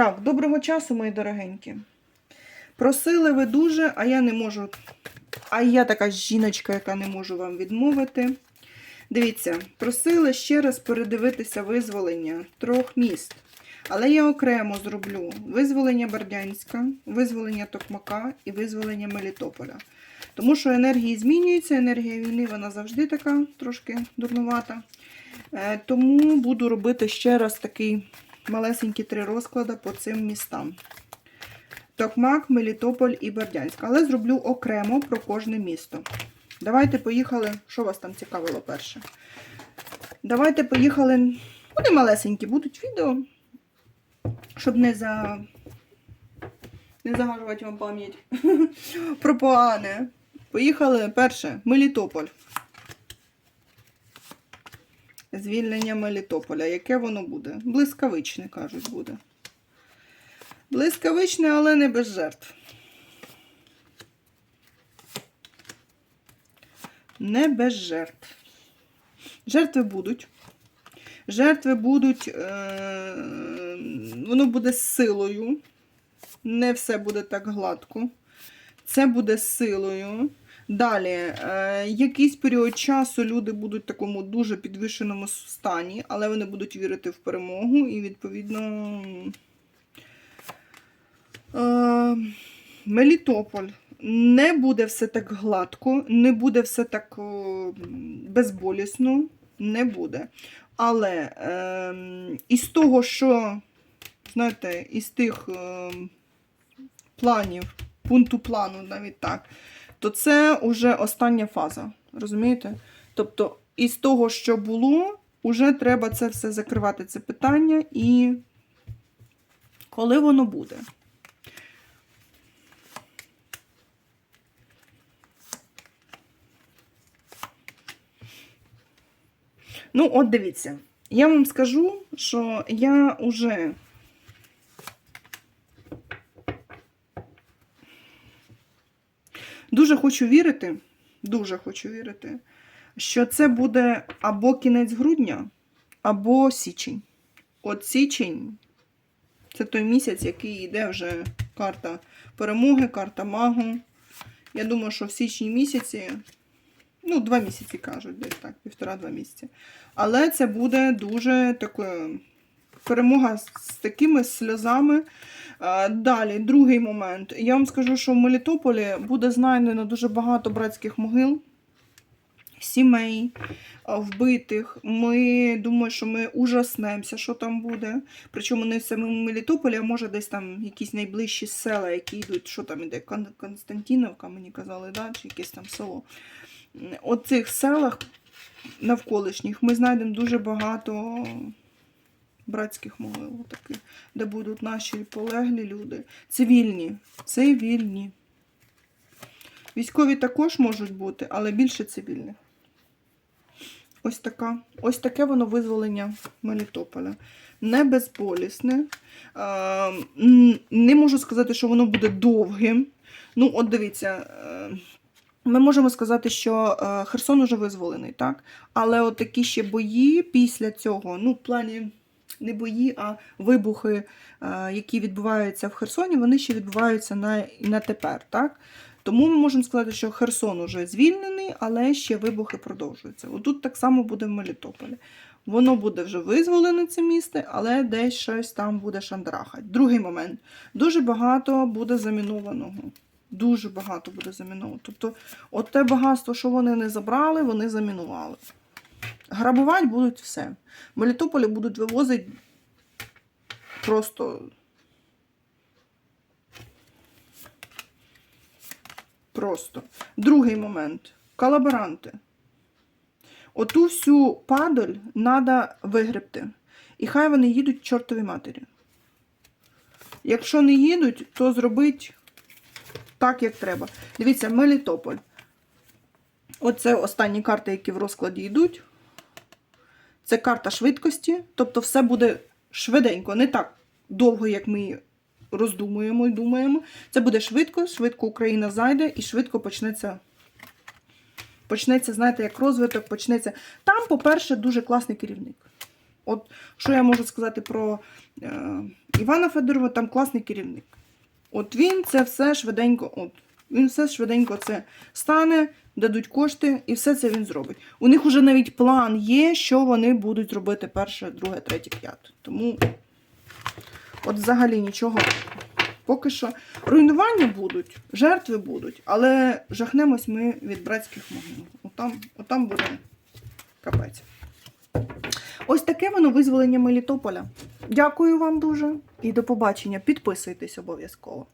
Так, доброго часу, мої дорогенькі. Просили ви дуже, а я не можу. А я така жіночка, яка не можу вам відмовити. Дивіться, просили ще раз передивитися визволення трьох міст. Але я окремо зроблю визволення Бердянська, визволення Токмака і визволення Мелітополя. Тому що енергії змінюються, енергія війни вона завжди така трошки дурнувата. Е, Тому буду робити ще раз такий малесенькі три розклади по цим містам. Токмак, Мелітополь і Бердянськ. Але зроблю окремо про кожне місто. Давайте поїхали. Що вас там цікавило перше? Давайте поїхали. Вони малесенькі будуть відео, щоб не за. Не загажувати вам пам'ять. Про погане. Поїхали перше. Мелітополь. Звільнення Мелітополя. Яке воно буде? Блискавичне, кажуть, буде. Блискавичне, але не без жертв. Не без жертв. Жертви будуть. Жертви будуть, е, воно буде силою. Не все буде так гладко. Це буде силою. Далі, е, якийсь період часу люди будуть в такому дуже підвищеному стані, але вони будуть вірити в перемогу і, відповідно, е, Мелітополь. Не буде все так гладко, не буде все так о, безболісно, не буде. Але е, із того, що, знаєте, із тих е, планів, пункту плану, навіть так, то це вже остання фаза. Розумієте? Тобто, із того, що було, вже треба це все закривати, це питання, і коли воно буде. Ну, от дивіться, я вам скажу, що я вже дуже хочу вірити, дуже хочу вірити, що це буде або кінець грудня, або січень. От січень це той місяць, який йде вже карта перемоги, карта магу. Я думаю, що в січні місяці Ну, два місяці кажуть, десь так, півтора-два місяці. Але це буде дуже такою перемога з такими сльозами. Далі, другий момент. Я вам скажу, що в Мелітополі буде знайдено дуже багато братських могил, сімей вбитих. Ми думаю, що ми ужаснемося, що там буде. Причому не в самому Мелітополі, а може десь там якісь найближчі села, які йдуть, що там іде, Кон- Константиновка, мені казали, да? чи якесь там село. От цих селах навколишніх ми знайдемо дуже багато братських могил, таких, де будуть наші полеглі люди. Цивільні. Цивільні. Військові також можуть бути, але більше цивільних. Ось така. Ось таке воно визволення Мелітополя. Не безболісне. Е, Не можу сказати, що воно буде довгим. Ну, от дивіться. е, ми можемо сказати, що е, Херсон уже визволений, так? Але от такі ще бої після цього, ну, в плані не бої, а вибухи, е, які відбуваються в Херсоні, вони ще відбуваються на, на тепер, так? Тому ми можемо сказати, що Херсон уже звільнений, але ще вибухи продовжуються. Отут так само буде в Мелітополі. Воно буде вже визволене це місце, але десь щось там буде шандрахати. Другий момент. Дуже багато буде замінованого. Дуже багато буде заміновано. Тобто, от те багатство, що вони не забрали, вони замінували. Грабувати будуть все. Мелітополі будуть вивозити просто. Просто. Другий момент. Колаборанти. Оту всю падаль треба вигребти. І хай вони їдуть к чортовій матері. Якщо не їдуть, то зробить так, як треба. Дивіться, Мелітополь. Оце останні карти, які в розкладі йдуть. Це карта швидкості. Тобто все буде швиденько, не так довго, як ми роздумуємо і думаємо. Це буде швидко, швидко Україна зайде і швидко почнеться. Почнеться, знаєте, як розвиток, почнеться. Там, по-перше, дуже класний керівник. От що я можу сказати про е, Івана Федорова там класний керівник. От він це все швиденько, от, він все швиденько це стане, дадуть кошти, і все це він зробить. У них уже навіть план є, що вони будуть робити перше, друге, третє, п'яте. Тому от взагалі нічого. Поки що руйнування будуть, жертви будуть, але жахнемось ми від братських могил. Отам, отам буде капець. Ось таке воно визволення Мелітополя. Дякую вам дуже і до побачення. Підписуйтесь обов'язково.